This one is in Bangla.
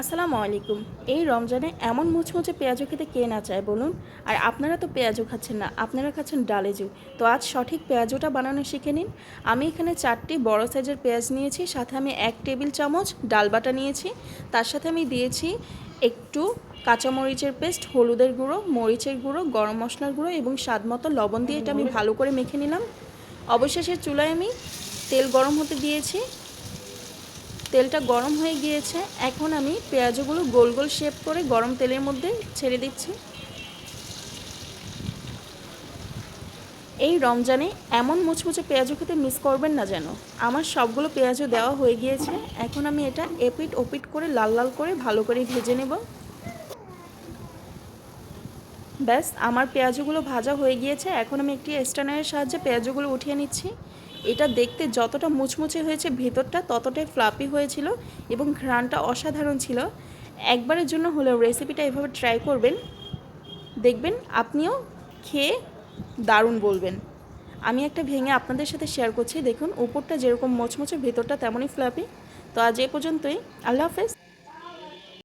আসসালামু আলাইকুম। এই রমজানে এমন মুচমুচে পেঁয়াজু খেতে কে না চায় বলুন? আর আপনারা তো পেঁয়াজু খাচ্ছেন না, আপনারা খাচ্ছেন ডালেজু তো আজ সঠিক পেঁয়াজুটা বানানো শিখে নিন। আমি এখানে চারটি বড় সাইজের পেঁয়াজ নিয়েছি, সাথে আমি এক টেবিল চামচ ডাল বাটা নিয়েছি। তার সাথে আমি দিয়েছি একটু কাঁচামরিচের পেস্ট, হলুদের গুঁড়ো, মরিচের গুঁড়ো, গরম মশলার গুঁড়ো এবং স্বাদ মতো লবণ দিয়ে এটা আমি ভালো করে মেখে নিলাম। অবশেষে চুলায় আমি তেল গরম হতে দিয়েছি। তেলটা গরম হয়ে গিয়েছে। এখন আমি পেঁয়াজগুলো গোল গোল শেপ করে গরম তেলের মধ্যে ছেড়ে দিচ্ছি। এই রমজানে এমন মুচমুচে পেঁয়াজু খেতে মিস করবেন না যেন। আমার সবগুলো পেঁয়াজও দেওয়া হয়ে গিয়েছে। এখন আমি এটা এপিট ওপিট করে লাল লাল করে ভালো করে ভেজে নেব। ব্যাস, আমার পেঁয়াজগুলো ভাজা হয়ে গিয়েছে। এখন আমি একটি স্ট্যান্ডারের সাহায্যে পেঁয়াজগুলো উঠিয়ে নিচ্ছি। এটা দেখতে যতটা মুচমুচে হয়েছে ভেতরটা, ততটাই ফ্লাপি হয়েছিল এবং ঘ্রাণটা অসাধারণ ছিল। একবারের জন্য হলেও রেসিপিটা এভাবে ট্রাই করবেন। দেখবেন আপনিও খেয়ে দারুণ বলবেন। আমি একটা ভেঙে আপনাদের সাথে শেয়ার করছি। দেখুন, উপরটা যেরকম মোচমোচে, ভেতরটা তেমনই ফ্লাপি তো আজ এ পর্যন্তই। আল্লাহ হাফেজ।